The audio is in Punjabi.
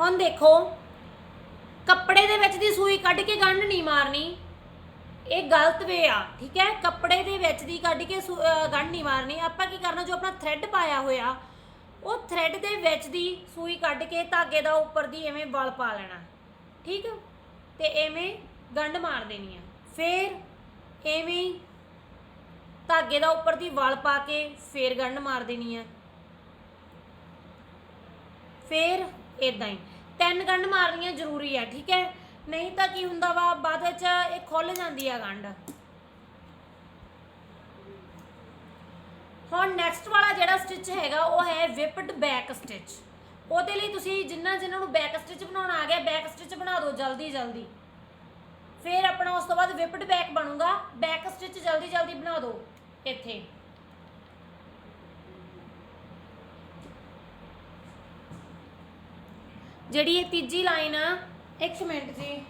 ਹੁਣ ਦੇਖੋ, ਕੱਪੜੇ ਦੇ ਵਿੱਚ ਦੀ ਸੂਈ ਕੱਢ ਕੇ ਗੰਢ ਨਹੀਂ ਮਾਰਨੀ। ਇਹ ਗਲਤ ਵੇ ਆ, ਠੀਕ ਹੈ? ਕੱਪੜੇ ਦੇ ਵਿੱਚ ਦੀ ਕੱਢ ਕੇ ਗੰਢ ਨਹੀਂ ਮਾਰਨੀ। ਆਪਾਂ ਕੀ ਕਰਨਾ, ਜੋ ਆਪਣਾ ਥ੍ਰੈਡ ਪਾਇਆ ਹੋਇਆ, ਉਹ ਥ੍ਰੈਡ ਦੇ ਵਿੱਚ ਦੀ ਸੂਈ ਕੱਢ ਕੇ ਧਾਗੇ ਦਾ ਉੱਪਰ ਦੀ ਐਵੇਂ ਵਲ ਪਾ ਲੈਣਾ, ਠੀਕ? ਤੇ ਐਵੇਂ ਗੰਢ ਮਾਰ ਦੇਣੀ ਆ। ਫੇਰ ਐਵੇਂ ਧਾਗੇ ਦਾ ਉੱਪਰ ਦੀ ਵਲ ਪਾ ਕੇ ਫੇਰ ਗੰਢ ਮਾਰ ਦੇਣੀ ਆ। ਫੇਰ ਇਦਾਂ ਹੀ। ਤਿੰਨ ਗੰਢ ਮਾਰਨੀਆਂ ਜ਼ਰੂਰੀ ਆ, ਠੀਕ ਹੈ? ਨਹੀਂ ਤਾਂ ਕੀ ਹੁੰਦਾ ਵਾ, ਬਾਅਦ ਵਿੱਚ ਇਹ ਖੁੱਲ ਜਾਂਦੀ ਆ ਗੰਢ। ਹੁਣ ਨੈਕਸਟ ਵਾਲਾ ਜਿਹੜਾ ਸਟਿਚ ਹੈਗਾ, ਉਹ ਹੈ ਵਿਪਡ ਬੈਕ ਸਟਿਚ ਉਹਦੇ ਲਈ ਤੁਸੀਂ ਜਿੰਨਾ ਜਿਨ੍ਹਾਂ ਨੂੰ ਬੈਕ ਸਟਿਚ ਬਣਾਉਣਾ ਆ ਗਿਆ ਬੈਕ ਸਟਿਚ ਬਣਾ ਦਿਓ ਜਲਦੀ ਜਲਦੀ। ਫਿਰ ਆਪਣਾ ਉਸ ਤੋਂ ਬਾਅਦ ਵਿਪਡ ਬੈਕ ਬਣੂਗਾ ਬੈਕ ਸਟਿਚ ਜਲਦੀ ਜਲਦੀ ਬਣਾ ਦਿਓ, ਇੱਥੇ। ਜਿਹੜੀ ਇਹ ਤੀਜੀ ਲਾਈਨ ਆ ਇੱਕ ਮਿੰਟ ਜੀ।